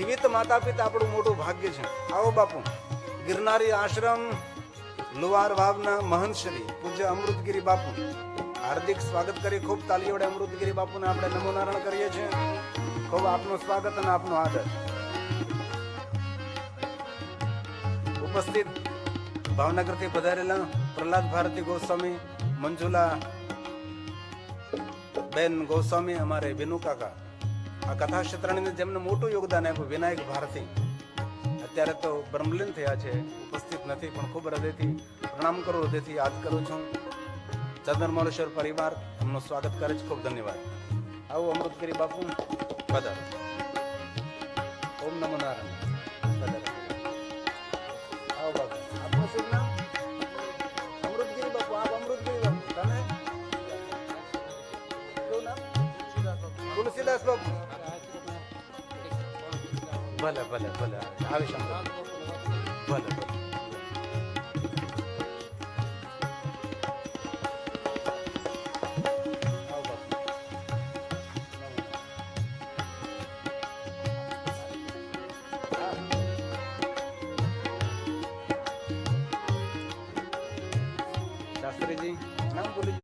જીવિત માતા પિતા આપણું મોટું ભાગ્ય છે. આવો બાપુ. ગિરનારી આશ્રમ, લુવાર વાવના મહંત શ્રી પૂજ્ય અમૃતગીરી બાપુ. હાર્દિક સ્વાગત કરી ખૂબ તાલીઓ વડે અમૃતગીરી બાપુને આપણે નમોનારણ કરીએ છીએ. ખૂબ આપનું સ્વાગત અને આપનો આદર. ઉપસ્થિત ભાવનગરથી પધારેલા પ્રહલાદ ભારતી ગોસ્વામી, મંજુલા બેન ગોસ્વામી, અમારે વિનુ કાકા. આ કથા ક્ષેત્રની જેમને મોટું યોગદાન આપ્યું, વિનાયક ભારતી. અત્યારે તો બ્રહ્મલીન થયા છે, ઉપસ્થિત નથી, પણ ખૂબ હૃદયથી પ્રણામ કરું, હૃદયથી યાદ કરું છું. ચંદન મોલેશ્વર પરિવાર એમનું સ્વાગત કરે છે, ખૂબ ધન્યવાદ. આવું અમૃત કરી બાપુ બધા ઓમ નમો નારાયણ. ونسي لها أسباب. بلا بلا بلا عايش بلا بلا शास्त्री